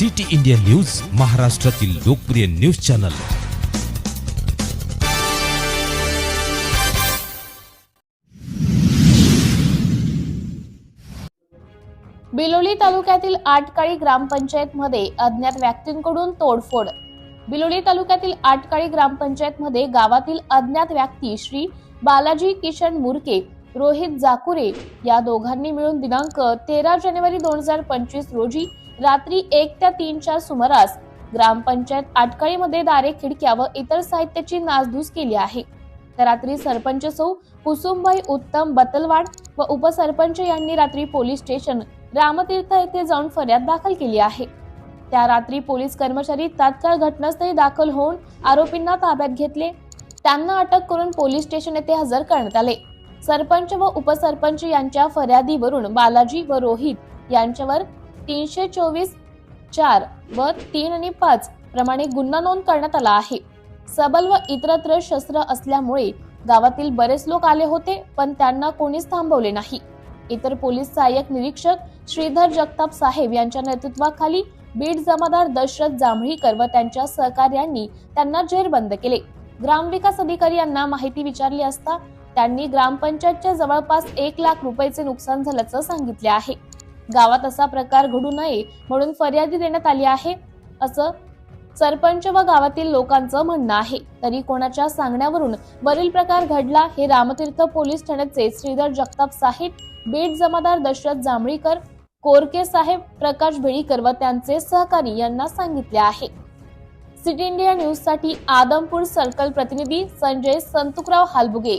City India news महाराष्ट्रातील लोकप्रिय news channel. Biloli तालुक्यातील आटकाळी ग्रामपंचायतमध्ये अज्ञात व्यक्तींकडून तोडफोड. बिलोली तालुक्यातील आटकाळी ग्रामपंचायतमध्ये गावातील अज्ञात व्यक्ती श्री बालाजी किशन मुरके रोहित जाकुरे या दोघांनी मिळून दिनांक तेरा जानेवारी दोन हजार पंचवीस रोजी रात्री एक त्या तीनच्या सुमारास ग्रामपंचायत आटकाळीमध्ये दारे खिडक्या व इतर साहित्याची नासधूस केली आहे. तर रात्री सरपंच सौ कुसुमबाई उत्तम बतलवाड व उपसरपंच यांनी रात्री पोलीस स्टेशन रामतीर्थ येथे जाऊन फर्याद दाखल केली आहे. त्या रात्री पोलीस कर्मचारी तात्काळ घटनास्थळी दाखल होऊन आरोपींना ताब्यात घेतले. त्यांना अटक करून पोलीस स्टेशन येथे हजर करण्यात आले. सरपंच व उपसरपंच यांच्या फर्यादीवरून बालाजी व रोहित यांच्यावर तीनशे चोवीस चार व तीन आणि पाच प्रमाणे गुन्हा नोंद करण्यात आला आहे. सबल व इतरत्र शस्त्र असल्यामुळे गावातील बरेच लोक आले होते पण त्यांना कोणीच थांबवले नाही. इतर पोलीस सहाय्यक निरीक्षक श्रीधर जगताप साहेब यांच्या नेतृत्वाखाली बीड जमादार दशरथ जांभळीकर व त्यांच्या सहकार्यांनी त्यांना जेरबंद केले. ग्रामविकास अधिकारी यांना माहिती विचारली असता त्यांनी ग्रामपंचायतच्या जवळपास एक लाख रुपयाचे नुकसान झाल्याचं सांगितले आहे. गावात असा प्रकार घडू नये म्हणून फर्यादी देण्यात आली आहे असं सरपंच व गावातील लोकांचं म्हणणं आहे. तरी कोणाच्या सांगण्यावरून वरील प्रकार घडला हे रामतीर्थ पोलीस ठाण्याचे श्रीधर जगताप साहेब बीड जमादार दशरथ जांभळीकर कोरके साहेब प्रकाश भेळीकर व त्यांचे सहकारी यांना सांगितले आहे. सिटी इंडिया न्यूजसाठी आदमपूर सर्कल प्रतिनिधी संजय संतुकराव हालबुगे.